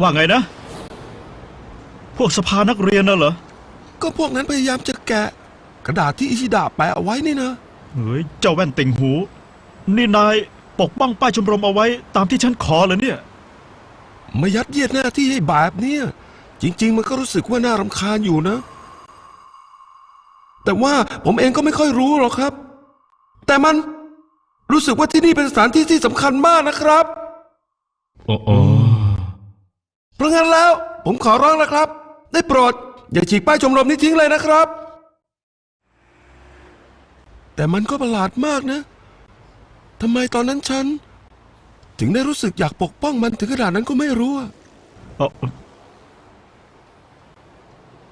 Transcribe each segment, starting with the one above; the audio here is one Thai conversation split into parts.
ว่าไงนะ พวกสภานักเรียนน่ะเหรอก็พวกนั้นพยายามจะแกะ กระดาษที่อิชิดะแปะเอาไว้นี่นะ เฮ้ยเจ้าแว่นติ่งหู นี่นายปกป้องป้ายชมรมเอาไว้ตามที่ฉันขอเหรอเนี่ยไม่ยัดเยียดหน้าที่ให้แบบเนี้ยจริง ๆ มันก็รู้สึกว่าน่ารำคาญอยู่นะ แต่ว่าผมเองก็ไม่ค่อยรู้หรอกครับ แต่มันรู้สึกว่าที่นี่เป็นสถานที่ที่สำคัญมากนะครับ โอ้โอ เพราะงั้นแล้วผมขอร้องนะครับ ได้โปรด อย่าฉีกป้ายชมรมนี้ทิ้งเลยนะครับ แต่มันก็ประหลาดมากนะทำไมตอนนั้นฉัน ถึงได้รู้สึกอยากปกป้องมันถึงขนาดนั้นก็ไม่รู้อะเอ่อ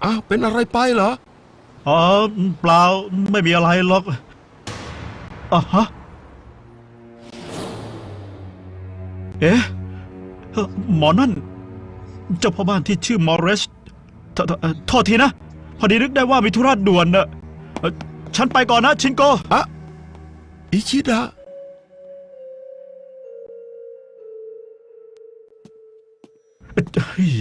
อ้าวเป็นอะไรไปเหรออ๋อเปล่าไม่มีอะไรหรอกอะฮะเอ๊ะเอ่อหมอนั่น เจ้าพ่อบ้านที่ชื่อมอริสโทโทเอ่อโทษทีนะ พอดีนึกได้ว่ามีธุระด่วนน่ะเอ่อฉันไปก่อนนะชินโก อะอิชิดะเฮ้ย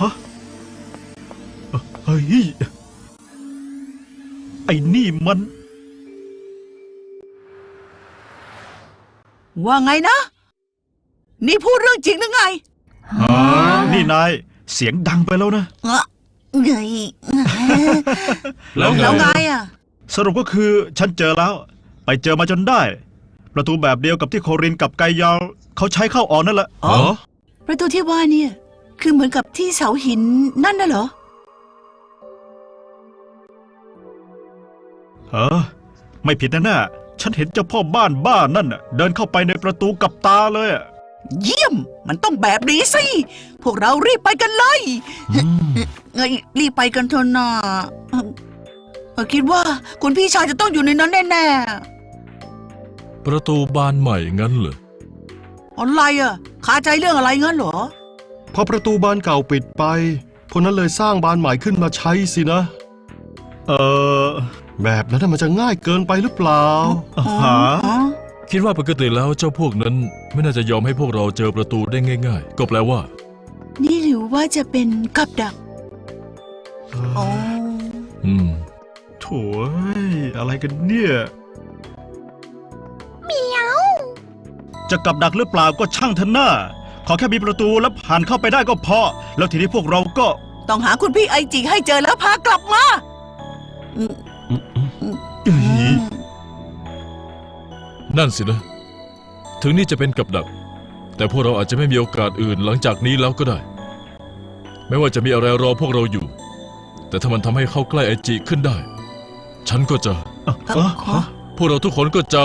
ฮะเฮ้ย ไอ้นี่มัน ว่าไงนะ นี่พูดเรื่องจริงหรือไงนี่นาย เสียงดังไปแล้วนะ เงอะเงยแล้วไงแล้วไงอะ สรุปก็คือฉันเจอแล้ว ไปเจอมาจนได้ ประตูแบบเดียวกับที่โครินกับไกยาวเขาใช้เข้าออกนั่นแหละอ๋อประตูที่ว่าเนี่ย คือเหมือนกับที่เสาหินนั่นน่ะเหรอ เออ ไม่ผิดนะน่ะฉันเห็นเจ้าพ่อบ้านบ้านนั่นน่ะเดินเข้าไปในประตูกับตาเลยอะเยี่ยม มันต้องแบบนี้สิ พวกเรารีบไปกันเลยเงยรีบไปกันเถอะนะเอ่อเอ่อคิดว่าคุณพี่ชายจะต้องอยู่ในนั้นแน่ประตูบานใหม่งั้นเหรอๆอะไรอะคาใจเรื่องอะไรงั้นเหรอ พอประตูบานเก่าปิดไปพวกนั้นเลยสร้างบานใหม่ขึ้นมาใช้สินะ เออแบบนั้นน่ะมันจะง่ายเกินไปหรือเปล่าหาอ๋อคิดว่าปกติแล้วเจ้าพวกนั้น ไม่น่าจะยอมให้พวกเราเจอประตูได้ง่าย ๆ ก็แปลว่า นี่หรือว่าจะเป็นกับดักอ๋ออืมโถ่เอ้ยอะไรกันเนี่ยเมียวจะกลับดักหรือเปล่าก็ช่างเถอะหน้าข อแค่มีประตูแล้วผ่านเข้าไปได้ก็พอ แล้วทีนี้พวกเราก็ ต้องหาคุณพี่ไอจิให้เจอแล้วพากลับมาอืมเอ้ยนั่นสินะ ถึงนี่จะเป็นกับดัก แต่พวกเราอาจจะไม่มีโอกาสอื่นหลังจากนี้แล้วก็ได้ ไม่ว่าจะมีอะไรรอพวกเราอยู่ แต่ถ้ามันทำให้เข้าใกล้ไอจิขึ้นได้ ฉันก็จะ เอ้าเอ้าฮะพวกเราทุกคนก็จะ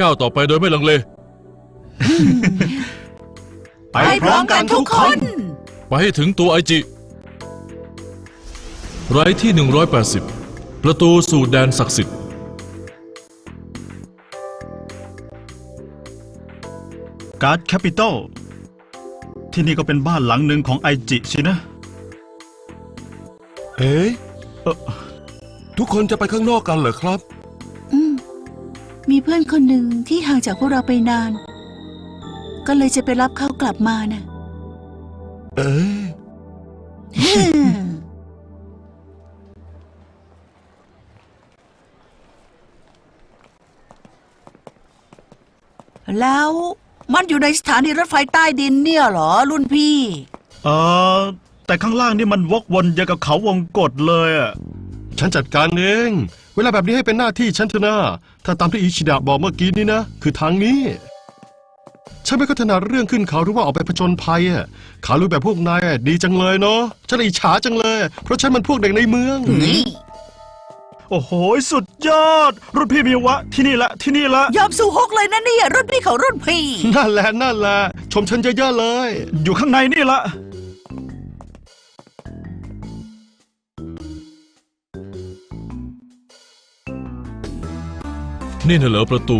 ก้าวต่อไปโดยไม่ลังเล ไปพร้อมกันทุกคน ไปให้ถึงตัวไอจิ ไรที่ 180 ประตูสู่แดนศักดิ์สิทธิ์ การ์ดแคปิตอลที่นี่ก็เป็นบ้านหลังหนึ่งของไอจิสินะ เอ๊ะเอ่อ ทุกคนจะไปข้างนอกกันเหรอครับ อืม มีเพื่อนคนหนึ่งที่ห่างจากพวกเราไปนาน ก็เลยจะไปรับเขากลับมานะเอ๊ะแล้วมันอยู่ในสถานีรถไฟใต้ดินเนี่ยเหรอ รุ่นพี่ เออแต่ข้างล่างนี่มันวกวนอย่างกับเขาวงกฏเลยอะฉันจัดการเอง เวลาแบบนี้ให้เป็นหน้าที่ฉันเถอะนะถ้าตามที่อิชิดะบอกเมื่อกี้นี่นะ คือทางนี้ ฉันไม่ก็ถนัดเรื่องขึ้นเขาหรือว่าออกไปผจญภัยอะขาลุยแบบพวกนายอะดีจังเลยเนาะฉันอิจฉาจังเลย เพราะฉันมันพวกเด็กในเมืองโอ้โห สุดยอด รุ่นพี่มิวะ ที่นี่ละที่นี่ละ ยอมสู้ฮกเลยนะเนี่ยรุ่นพี่เขารุ่นพี่ นั่นแหละนั่นแหละชมฉันเยอะๆเลย อยู่ข้างในนี่ละ นี่น่ะเหรอประตู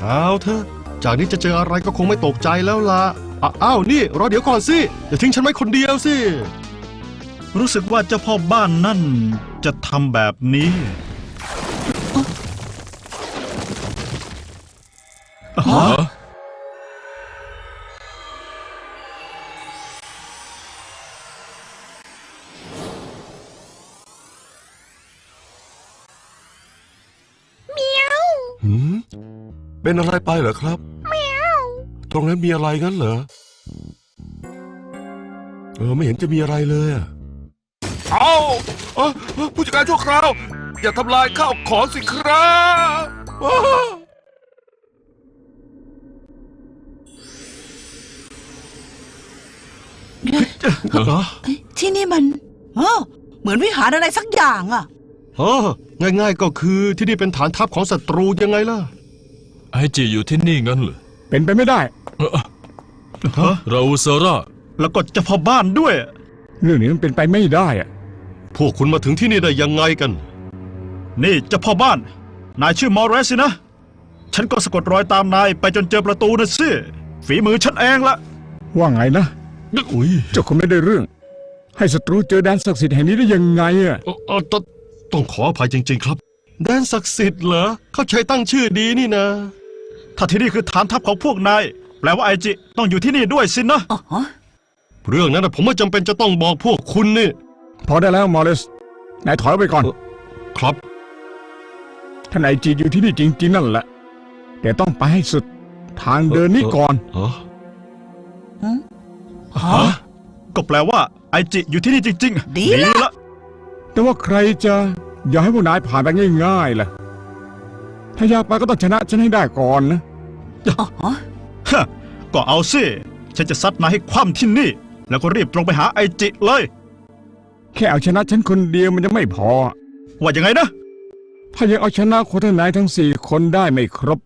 เอาเถอะ จากนี้จะเจออะไรก็คงไม่ตกใจแล้วล่ะอะอ้าวนี่รอเดี๋ยวก่อนสิอย่าทิ้งฉันไว้คนเดียวสิ รู้สึกว่าเจ้าพ่อบ้านนั่นจะทำแบบนี้ฮะหืมเป็นอะไรไปเหรอครับ ตรงนั้นมีอะไรงั้นเหรอ เออ ไม่เห็นจะมีอะไรเลยอะเอาเอ้าเอ้าผู้จัดการชั่วคราว อย่าทำลายข้าวของสิครับอ้าเหรอเอ้ยที่นี่มันเออเหมือนวิหารอะไรสักอย่างอะ เออง่ายๆก็คือที่นี่เป็นฐานทัพของศัตรูยังไงล่ะ ไอจีอยู่ที่นี่งั้นเหรอ เป็นไปไม่ได้เอ่อฮะเราเซอร่า แล้วก็เจ้าพ่อบ้านด้วย เรื่องนี้มันเป็นไปไม่ได้อะพวกคุณมาถึงที่นี่ได้ยังไงกัน นี่เจ้าพ่อบ้าน นายชื่อมอร์เรสสินะ ฉันก็สะกดรอยตามนายไปจนเจอประตูนะสิฝีมือฉันเองละ ว่าไงนะอุ้ยเจ้าคนไม่ได้เรื่อง ให้ศัตรูเจอแดนศักดิ์สิทธิ์แห่งนี้ได้ยังไงอะเอ่อเอ่อต้องต้องขออภัยจริง ๆ ครับ แดนศักดิ์สิทธิ์เหรอ เขาใช้ตั้งชื่อดีนี่นะ ถ้าที่นี่คือฐานทัพของพวกนายแปลว่าไอจิต้องอยู่ที่นี่ด้วยสินะ อ๋อเรื่องนั้นนะผมไม่จำเป็นจะต้องบอกพวกคุณนี่ พอได้แล้วมอริสนายถอยไปก่อน ครับท่านไอจีอยู่ที่นี่จริงๆนั่นแหละ แต่ต้องไปให้สุดทางเดินนี้ก่อน ฮะฮะก็แปลว่าไอจิอยู่ที่นี่จริงๆดีละละแต่ว่าใครจะอยากให้พวกนายผ่านไปง่ายๆล่ะ ถ้าอยากไปก็ต้องชนะฉันให้ได้ก่อนนะ อ๋อฮะก็เอาสิ ฉันจะซัดนายให้คว่ำที่นี่ แล้วก็รีบตรงไปหาไอจิเลย แค่เอาชนะฉันคนเดียวมันจะไม่พอ ว่ายังไงนะ ถ้ายังเอาชนะคนทั้งนายทั้งสี่คนได้ไม่ครบ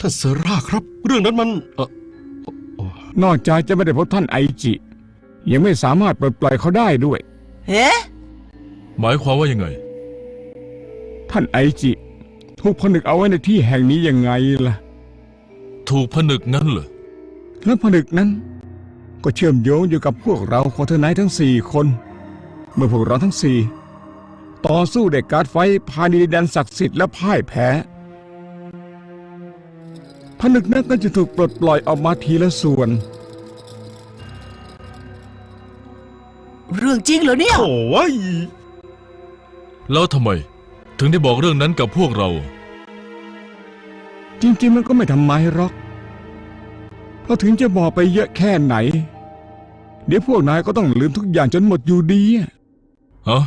ท่านเซอร่าครับ เรื่องนั้นมันเออนอกจากจะไม่ได้พบท่านไอจิ ยังไม่สามารถปลดปล่อยเขาได้ด้วย เอ๊ะ หมายความว่ายังไง ท่านไอจิ ถูกผนึกเอาไว้ในที่แห่งนี้ยังไงล่ะ ถูกผนึกงั้นเหรอแล้วผนึกนั้น ก็เชื่อมโยงอยู่กับพวกเราคนเทนายทั้งสี่คน เมื่อพวกเราทั้งสี่ต่อสู้เด็กการ์ดไฟท์ภายในดินแดนศักดิ์สิทธิ์และพ่ายแพ้ผนึกนั้นก็จะถูกปลดปล่อยออกมาทีละส่วน เรื่องจริงเหรอเนี่ย โอ้ยแล้วทำไม ถึงได้บอกเรื่องนั้นกับพวกเรา จริงๆ มันก็ไม่ทำไมหรอก เพราะถึงจะบอกไปเยอะแค่ไหน เดี๋ยวพวกนายก็ต้องลืมทุกอย่างจนหมดอยู่ดีอะฮะ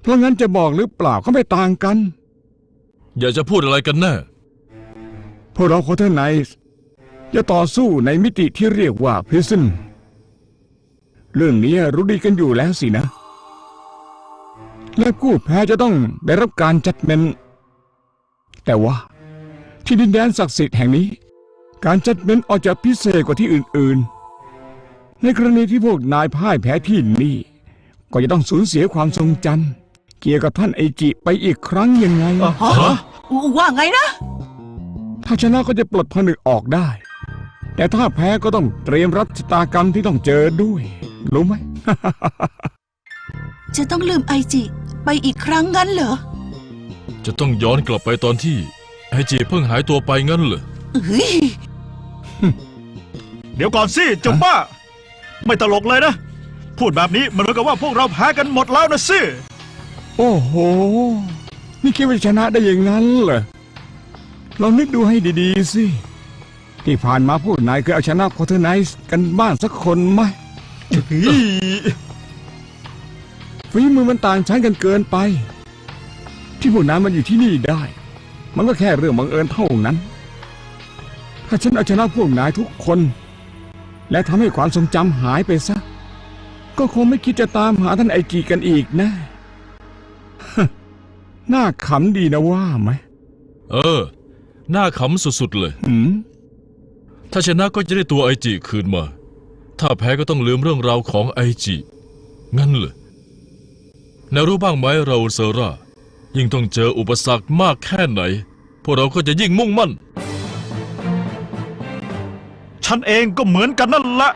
เพราะงั้นจะบอกหรือเปล่าก็ไม่ต่างกัน อยากจะพูดอะไรกันแน่พวกเราโคเทอร์ไนท์จะต่อสู้ในมิติที่เรียกว่าพริซึนเรื่องนี้รู้ดีกันอยู่แล้วสินะ และผู้แพ้จะต้องได้รับการจัดเมนแต่ว่าที่ดินแดนศักดิ์สิทธิ์แห่งนี้ การจัดเมนออกจะพิเศษกว่าที่อื่น ๆ ในกรณีที่พวกนายพ่ายแพ้ที่นี่ ก็จะต้องสูญเสียความทรงจำเกี่ยวกับท่านไอจิไปอีกครั้งยังไงฮะว่าไงนะ ถ้าชนะก็จะปลดผนึกออกได้ แต่ถ้าแพ้ก็ต้องเตรียมรับชะตากรรมที่ต้องเจอด้วย รู้ไหม จะต้องลืมไอจิ ไปอีกครั้งงั้นเหรอจะต้องย้อนกลับไปตอนที่ไอจีเพิ่งหายตัวไปงั้นเหรอเฮ้ยเดี๋ยวก่อนสิเจ้าบ้า ไม่ตลกเลยนะ พูดแบบนี้มันเหมือนกับว่าพวกเราแพ้กันหมดแล้วนะสิโอ้โห นี่คิดว่าชนะได้อย่างนั้นเหรอลองนึกดูให้ดีๆสิ ที่ผ่านมาพวกนายเคยเอาชนะโคเทอร์ไนท์กันบ้างสักคนไหม ฝีมือมันต่างชั้นกันเกินไป ที่พวกนั้นมันอยู่ที่นี่ได้ มันก็แค่เรื่องบังเอิญเท่านั้น ถ้าฉันเอาชนะพวกนายทุกคน และทำให้ความทรงจำหายไปซะ ก็คงไม่คิดจะตามหาท่านไอจีกันอีกนะน่าขำดีนะว่าไหมเออ หน้าขำสุดๆเลย หืมถ้าชนะก็จะได้ตัวไอจิคืนมา ถ้าแพ้ก็ต้องลืมเรื่องราวของไอจิงั้นเลย นายรู้บ้างไหมเราเซอร่า ยิ่งต้องเจออุปสรรคมากแค่ไหน พวกเราก็จะยิ่งมุ่งมั่น ฉันเองก็เหมือนกันนั่นแหละ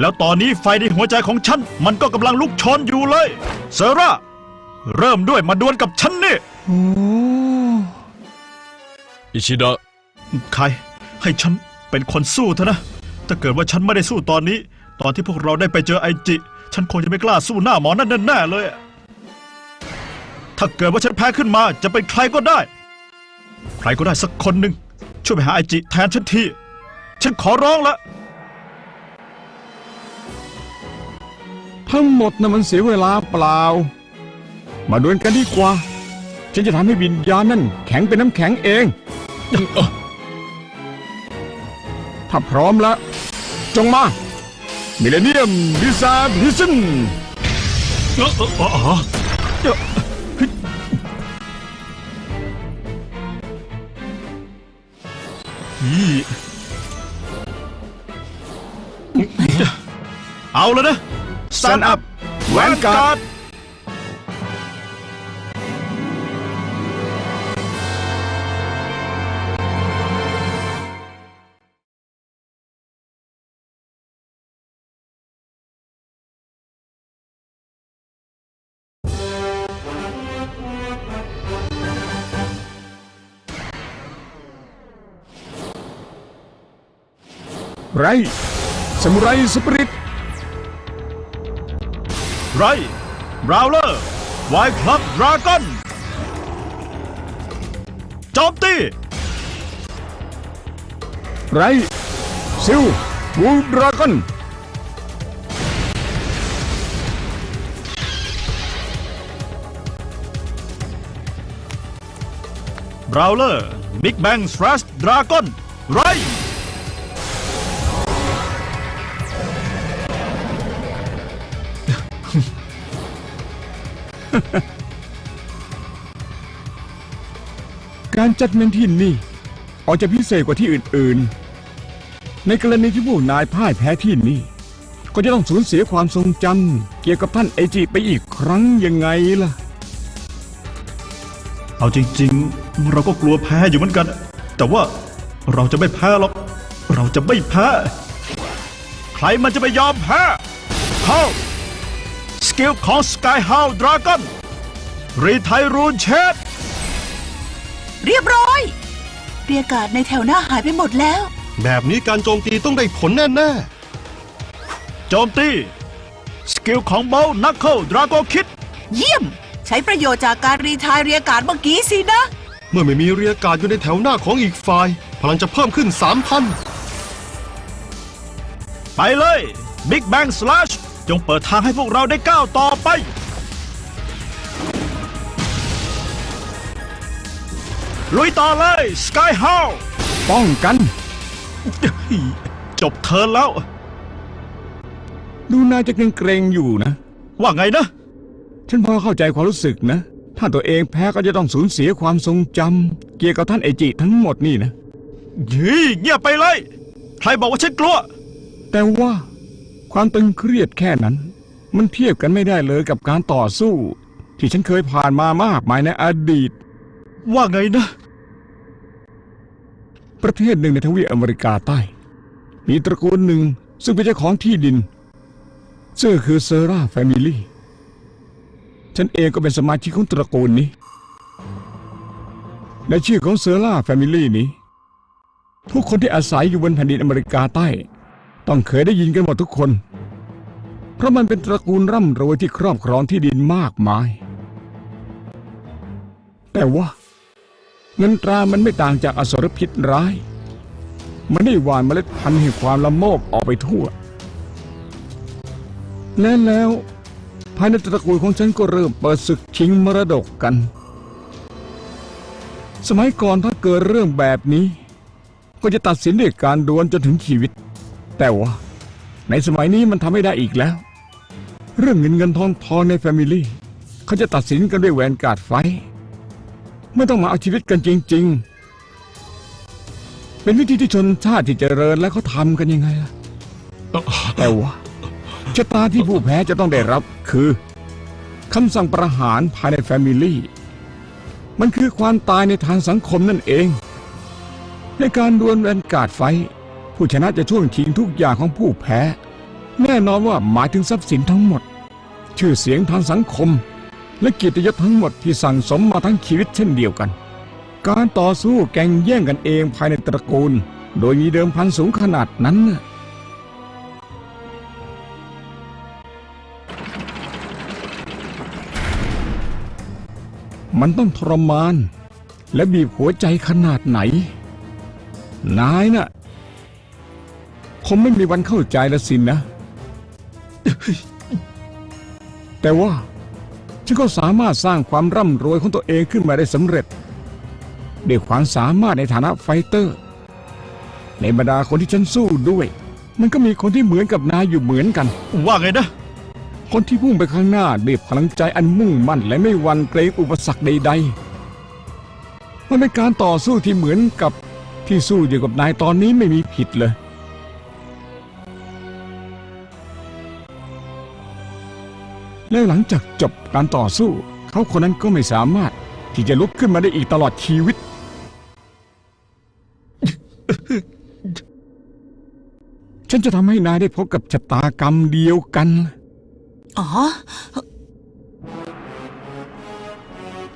แล้วตอนนี้ไฟในหัวใจของฉัน มันก็กำลังลุกโชนอยู่เลย เซราเริ่มด้วยมาดวลกับฉันนี่โอ้อิชิดะ ใคร ให้ฉันเป็นคนสู้เถอะนะ ถ้าเกิดว่าฉันไม่ได้สู้ตอนนี้ ตอนที่พวกเราได้ไปเจอไอจิ ฉันคงจะไม่กล้าสู้หน้าหมอนั่นแน่ๆเลยอะ ถ้าเกิดว่าฉันแพ้ขึ้นมาจะเป็นใครก็ได้ ใครก็ได้สักคนหนึ่งช่วยไปหาไอจิแทนฉันทีฉันขอร้องละ ทั้งหมดน่ะมันเสียเวลาเปล่า มาดวลกันดีกว่า ฉันจะทำให้วิญญาณนั่นแข็งเป็นน้ำแข็งเอง ถ้าพร้อมแล้ว จงมา มิเลเนียมดิซาพิซึน เออเออเออเออ เอาแล้วนะ Stand up Vanguard ไรสมุไรสปริต ไรบราวเลอร์ไวคลับดราก้อนโจมตีไรซิลวูดราก้อนบราวเลอร์บิ๊กแบงสตรัสดราก้อนไร การจัดเมนที่นี่ออกจะพิเศษกว่าที่อื่นๆ ในกรณีที่ผู้นายพ่ายแพ้ที่นี่ ก็จะต้องสูญเสียความทรงจำเกี่ยวกับท่านเอจิไปอีกครั้งยังไงล่ะ เอาจริงๆ เราก็กลัวแพ้อยู่เหมือนกัน แต่ว่าเราจะไม่แพ้หรอก เราจะไม่แพ้ ใครมันจะไปยอมแพ้เข้า กิลของ Sky h o w Dragon รีไทยรูนเชดเรียบร้อย เรียกการดในแถวหน้าหายไปหมดแล้ว แบบนี้การโจมตีต้องได้ผลแน่โจมตี สกิลของ Bow Knuckle Dragon Kid เยี่ยม ใช้ประโยชน์จากการรีไทายเรียกการดเมื่อกี้สินะๆเมื่อไม่มีเรียกการดอยู่ในแถวหน้าของอีกฝ่าย พลังจะเพิ่มขึ้น 3,000 ไปเลย Big Bang Slash จงเปิดทางให้พวกเราได้ก้าวต่อไป ลุยต่อเลย Sky h o w ป้องกัน จบเทิร์นแล้ว ดูนายจะเกรงๆอยู่นะ ว่าไงนะ ฉันพอเข้าใจความรู้สึกนะ ถ้าตัวเองแพ้ก็จะต้องสูญเสียความทรงจำเกี่ยวกับท่านเอจิทั้งหมดนี่นะ ยี่เงียบไปเลย ใครบอกว่าฉันกลัว แต่ว่า ความตึงเครียดแค่นั้น มันเทียบกันไม่ได้เลยกับการต่อสู้ ที่ฉันเคยผ่านมามากมายในอดีต ว่าไงนะ ประเทศหนึ่งในทวีปอเมริกาใต้ มีตระกูลหนึ่งซึ่งเป็นเจ้าของที่ดิน ซึ่งคือเซอร่าแฟมิลี่ฉันเองก็เป็นสมาชิกของตระกูลนี้ในชื่อของเซอร่าแฟมิลี่นี้ ทุกคนที่อาศัยอยู่บนแผ่นดินอเมริกาใต้ ต้องเคยได้ยินกันหมดทุกคน เพราะมันเป็นตระกูลร่ำรวยที่ครอบครองที่ดินมากมาย แต่ว่าเงินตรามันไม่ต่างจากอสรพิษร้าย มันได้หว่านเมล็ดพันธุ์แห่งความละโมบออกไปทั่ว และแล้วภายในตระกูลของฉันก็เริ่มเปิดศึกชิงมรดกกัน สมัยก่อนถ้าเกิดเรื่องแบบนี้ ก็จะตัดสินด้วยการดวลจนถึงชีวิต แต่ว่าในสมัยนี้มันทำไม่ได้อีกแล้ว เรื่องเงินเงินทองทองในแฟมิลี่ เขาจะตัดสินกันด้วยแหวนการ์ดไฟ ไม่ต้องมาเอาชีวิตกันจริง ๆ เป็นวิธีที่ชนชาติที่เจริญแล้วเขาทำกันยังไงล่ะ แต่ว่าชะตาที่ผู้แพ้จะต้องได้รับคือคำสั่งประหารภายในแฟมิลี่ มันคือความตายในทางสังคมนั่นเอง ในการดวลแวนการ์ดไฟ ผู้ชนะจะช่วงชิงทุกอย่างของผู้แพ้ แน่นอนว่าหมายถึงทรัพย์สินทั้งหมด ชื่อเสียงทางสังคม และเกียรติยศทั้งหมดที่สั่งสมมาทั้งชีวิตเช่นเดียวกัน การต่อสู้แก่งแย่งกันเองภายในตระกูล โดยมีเดิมพันสูงขนาดนั้นน่ะมันต้องทรมาน และบีบหัวใจขนาดไหน นายน่ะคงไม่มีวันเข้าใจละสินนะ แต่ว่าฉันก็สามารถสร้างความร่ำรวยของตัวเองขึ้นมาได้สำเร็จด้วยความสามารถในฐานะไฟเตอร์ ในบรรดาคนที่ฉันสู้ด้วย มันก็มีคนที่เหมือนกับนายอยู่เหมือนกัน ว่าไงนะ คนที่พุ่งไปข้างหน้าด้วยพลังใจอันมุ่งมั่นและไม่หวั่นเกรงอุปสรรคใด ๆ มันเป็นการต่อสู้ที่เหมือนกับที่สู้อยู่กับนายตอนนี้ไม่มีผิดเลย แล้วหลังจากจบการต่อสู้ เขาคนนั้นก็ไม่สามารถที่จะลุกขึ้นมาได้อีกตลอดชีวิต ฉันจะทำให้นายได้พบกับชะตากรรมเดียวกัน อ๋อ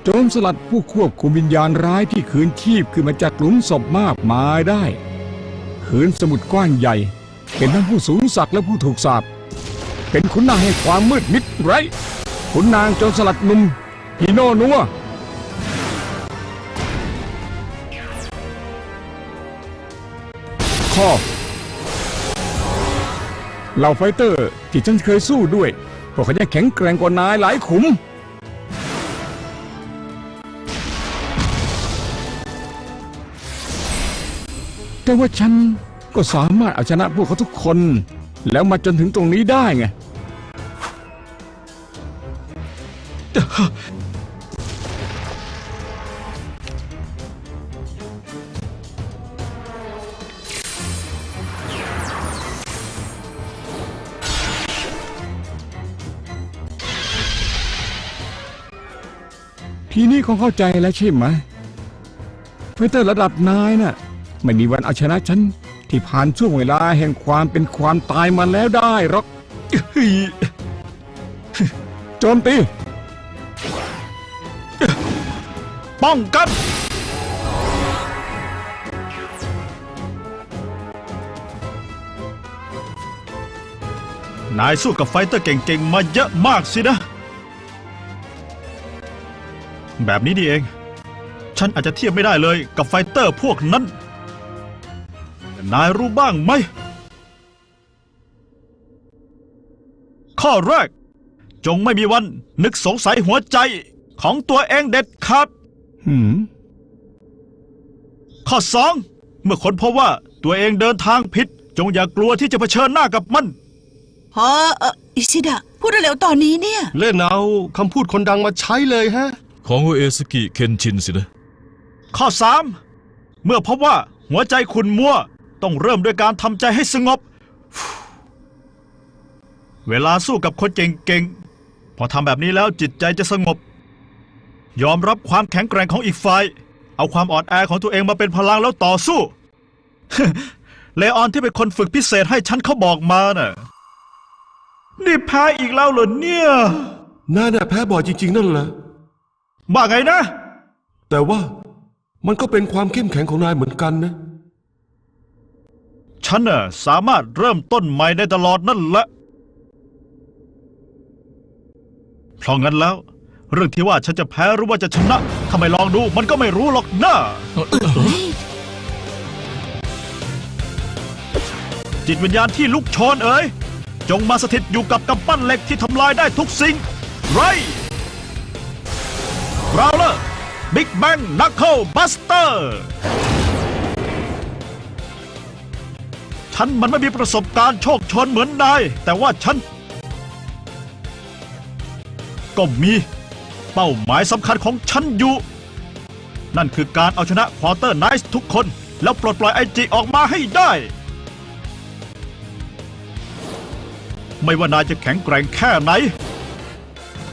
โจรสลัดผู้ควบคุมวิญญาณร้ายที่คืนชีพขึ้นมาจากหลุมศพมากมายได้ คืนสมุดกว้างใหญ่ เป็นทั้งผู้สูงศักดิ์และผู้ถูกสาป เป็นขุนนางแห่งความมืดมิดไร้ขุนนางโจรสลัดหนุ่มพีโนนัวข้อเหล่าไฟเตอร์ที่ฉันเคยสู้ด้วยพวกเขายังแข็งแกร่งกว่านายหลายขุม แต่ว่าฉันก็สามารถเอาชนะพวกเขาทุกคน แล้วมาจนถึงตรงนี้ได้ไง ทีนี้คงเข้าใจแล้วใช่ไหมไฟเตอร์ระดับนายน่ะ ไม่มีวันเอาชนะฉัน ที่ผ่านช่วงเวลาแห่งความเป็นความตายมาแล้วได้หรอกโจมตี ป้องกัน นายสู้กับไฟเตอร์เก่งๆ มาเยอะมากสินะ แบบนี้นี่เอง ฉันอาจจะเทียบไม่ได้เลยกับไฟเตอร์พวกนั้น นายรู้บ้างไหม ข้อแรก จงไม่มีวันนึกสงสัยหัวใจของตัวเองเด็ดขาดหืมข้อสองเมื่อคนพบว่าตัวเองเดินทางผิด จงอย่ากลัวที่จะเผชิญหน้ากับมัน พอเอออิชิดะ พูดเร็วๆตอนนี้เนี่ย เล่นเอาคำพูดคนดังมาใช้เลยฮะ ของโอเอสกิเคนชินสินะ ข้อสามเมื่อพบว่าหัวใจขุนมัว ต้องเริ่มด้วยการทำใจให้สงบ เวลาสู้กับคนเก่งๆ พอทำแบบนี้แล้วจิตใจจะสงบ ยอมรับความแข็งแกร่งของอีกฝ่าย เอาความอ่อนแอของตัวเองมาเป็นพลังแล้วต่อสู้ เลออนที่เป็นคนฝึกพิเศษให้ฉันเขาบอกมาน่ะ นี่แพ้อีกแล้วเหรอเนี่ย น่าน่ะแพ้บ่อยจริง ๆ นั่นแหละว่าไงนะ แต่ว่ามันก็เป็นความเข้มแข็งของนายเหมือนกันนะ ฉันน่ะสามารถเริ่มต้นใหม่ได้ตลอดนั่นแหละ เพราะงั้นแล้ว เรื่องที่ว่าฉันจะแพ้หรือว่าจะชนะถ้าไมลองดูมันก็ไม่รู้หรอกนะจิตวิญญาณที่ลุกโชนเอ๋ย จงมาสถิตอยู่กับกำปั้นเหล็กที่ทำลายได้ทุกสิ่ง ไรเราเลอร์บิ๊กแบงนักเคิลบัสเตอร์ ฉันมันไม่มีประสบการณ์โชคชนเหมือนนาย แต่ว่าฉัน ก็มี เป้าหมายสำคัญของฉันอยู่ นั่นคือการเอาชนะควอเตอร์ไนท์ทุกคน แล้วปลดปล่อยไอจิออกมาให้ได้ ไม่ว่านายจะแข็งแกร่งแค่ไหน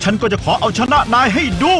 ฉันก็จะขอเอาชนะนายให้ดู